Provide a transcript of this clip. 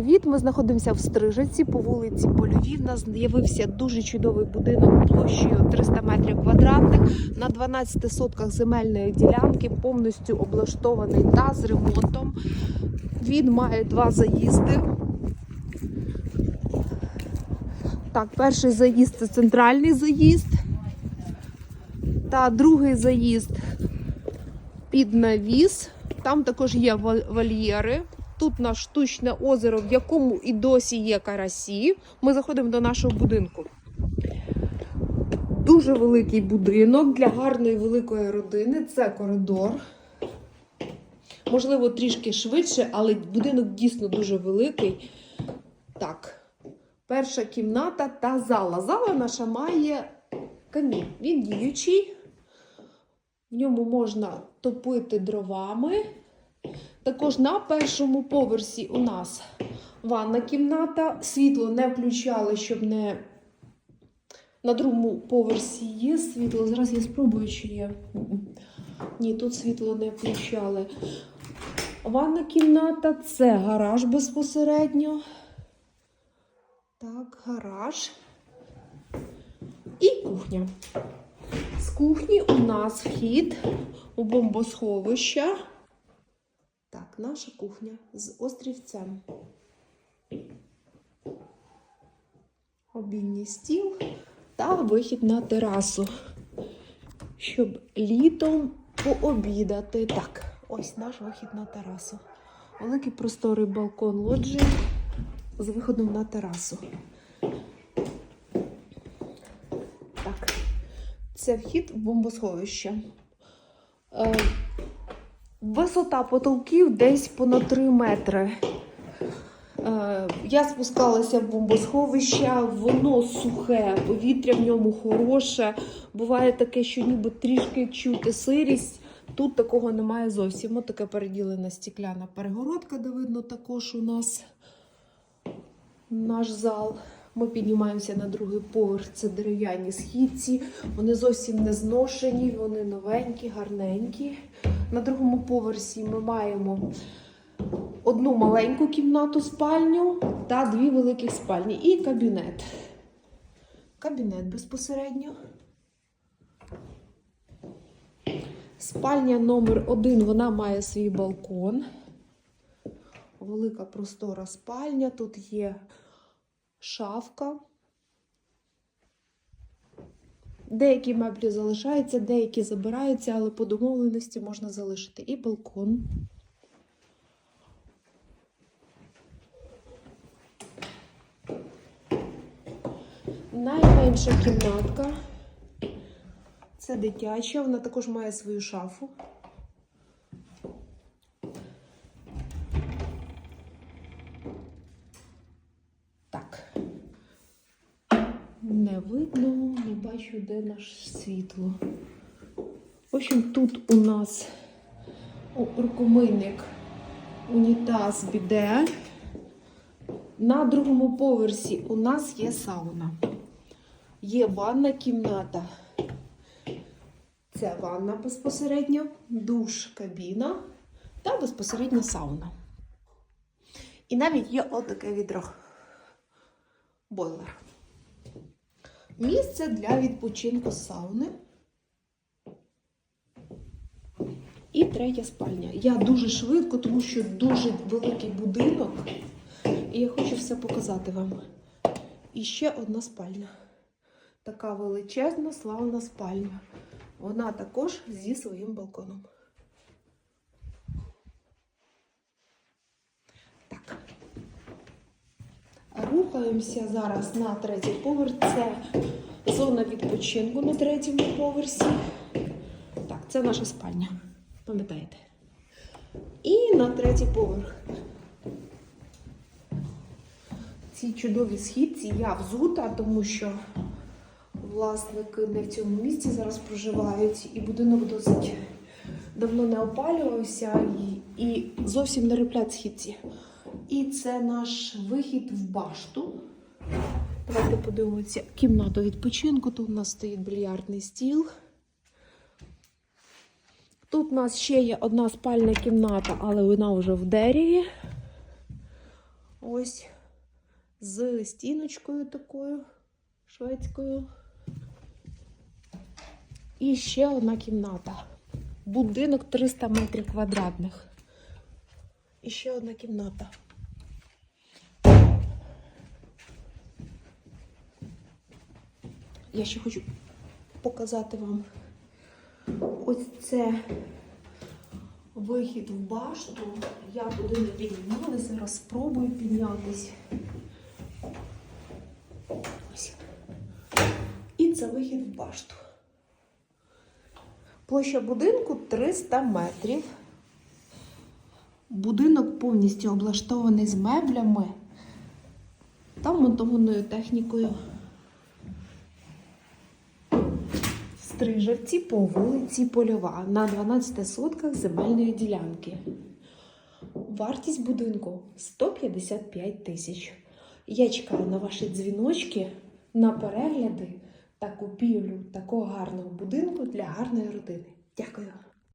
Від ми знаходимося в Стрижиці по вулиці Польовій. В нас з'явився дуже чудовий будинок площею 300 метрів квадратних на 12 сотках земельної ділянки, повністю облаштований та з ремонтом. Він має два заїзди. Так, перший заїзд це центральний заїзд. Та другий заїзд під навіс. Там також є вол- вольєри. Тут у нас штучне озеро, в якому і досі є карасі. Ми заходимо до нашого будинку. Дуже великий будинок для гарної великої родини. Це коридор. Можливо, трішки швидше, але будинок дійсно дуже великий. Так, перша кімната та зала. Зала наша має камін. Він діючий. В ньому можна топити дровами. Також на першому поверсі у нас ванна кімната. Світло не включали, щоб не. На другому поверсі є світло. Зараз я спробую, чи є. Ні, тут світло не включали. Ванна кімната це гараж безпосередньо. Так, гараж. І кухня. З кухні у нас вхід у бомбосховище. Наша кухня з острівцем. Обідній стіл та вихід на терасу, щоб літом пообідати. Так, ось наш вихід на терасу. Великий просторий балкон лоджії з виходом на терасу. Так, це вхід в бомбосховище. Висота потолків десь понад 3 метри. Е, Я спускалася в бомбосховище, воно сухе, повітря в ньому хороше. Буває таке, що ніби трішки чути сирість. Тут такого немає зовсім. Ось таке переділена стікляна перегородка, де видно також у нас наш зал. Ми піднімаємося на другий поверх. Це дерев'яні східці. Вони зовсім не зношені, вони новенькі, гарненькі. На другому поверсі ми маємо одну маленьку кімнату спальню та дві великих спальні і кабінет. Кабінет безпосередньо. Спальня номер один, вона має свій балкон. Велика простора спальня. Тут є шафка. Деякі меблі залишаються, деякі забираються, але по домовленості можна залишити і балкон. Найменша кімнатка. Це дитяча, вона також має свою шафу. Не видно, не бачу, де наше світло. В общем, тут у нас рукомийник, унітаз, біде. На другому поверсі у нас є сауна. Є ванна кімната. Це ванна безпосередньо, душ, кабіна та безпосередньо сауна. І навіть є отаке відро. Бойлер. Місце для відпочинку сауни. І третя спальня. Я дуже швидко, тому що дуже великий будинок. І я хочу все показати вам. І ще одна спальня. Така величезна, славна спальня. Вона також зі своїм балконом. Так. Рухаємося зараз на третій поверх. Це зона відпочинку на третьому поверсі. Так, це наша спальня. Пам'ятаєте? І на третій поверх. Ці чудові східці я взута, тому що власники не в цьому місці зараз проживають, і будинок досить давно не опалювався і, і зовсім не реплять східці. І це наш вихід в башту. Давайте подивимося кімнату відпочинку. Тут у нас стоїть більярдний стіл. Тут у нас ще є одна спальна кімната, але вона вже в дереві. Ось з стіночкою такою шведською. І ще одна кімната. Будинок 300 метрів квадратних. І ще одна кімната. Я ще хочу показати вам ось це вихід в башту. Я туди не піднімалася, зараз спробую піднятись. Ось. І це вихід в башту. Площа будинку 300 метрів. Будинок повністю облаштований з меблями та монтованою технікою. Стрижавці по вулиці Польова на 12 сотках земельної ділянки. Вартість будинку 155 тисяч. Я чекаю на ваші дзвіночки, на перегляди та купівлю такого гарного будинку для гарної родини. Дякую.